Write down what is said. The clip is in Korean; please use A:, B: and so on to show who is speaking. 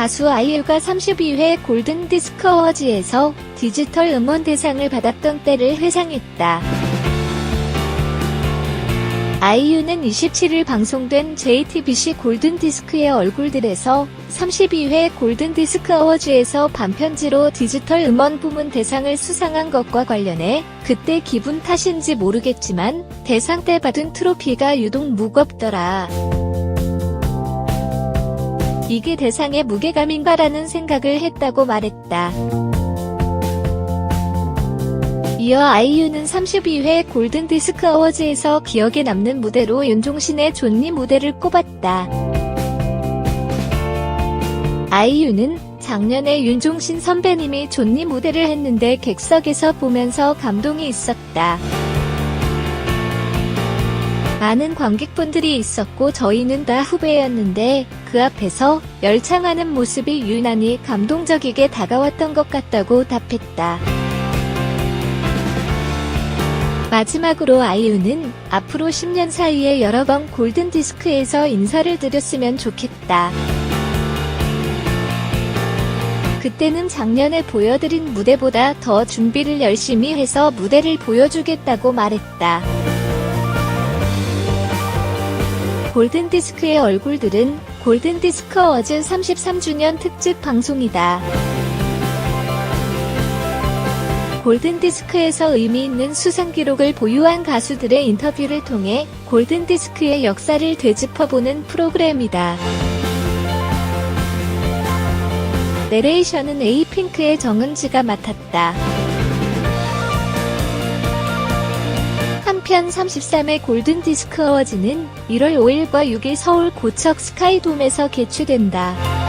A: 가수 아이유가 32회 골든 디스크 어워즈에서 디지털 음원 대상을 받았던 때를 회상했다. 아이유는 27일 방송된 JTBC 골든디스크의 얼굴들에서 32회 골든디스크 어워즈에서 반편지로 디지털 음원 부문 대상을 수상한 것과 관련해 그때 기분 탓인지 모르겠지만 대상 때 받은 트로피가 유독 무겁더라. 이게 대상의 무게감인가라는 생각을 했다고 말했다. 이어 아이유는 32회 골든디스크 어워즈에서 기억에 남는 무대로 윤종신의 존니 무대를 꼽았다. 아이유는 작년에 윤종신 선배님이 존니 무대를 했는데 객석에서 보면서 감동이 있었다. 많은 관객분들이 있었고 저희는 다 후배였는데 그 앞에서 열창하는 모습이 유난히 감동적이게 다가왔던 것 같다고 답했다. 마지막으로 아이유는 앞으로 10년 사이에 여러 번 골든디스크에서 인사를 드렸으면 좋겠다. 그때는 작년에 보여드린 무대보다 더 준비를 열심히 해서 무대를 보여주겠다고 말했다. 골든디스크의 얼굴들은 골든디스크 어워즈 33주년 특집 방송이다. 골든디스크에서 의미 있는 수상 기록을 보유한 가수들의 인터뷰를 통해 골든디스크의 역사를 되짚어보는 프로그램이다. 내레이션은 에이핑크의 정은지가 맡았다. 한편 33회 골든디스크 어워즈는 1월 5일과 6일 서울 고척 스카이돔에서 개최된다.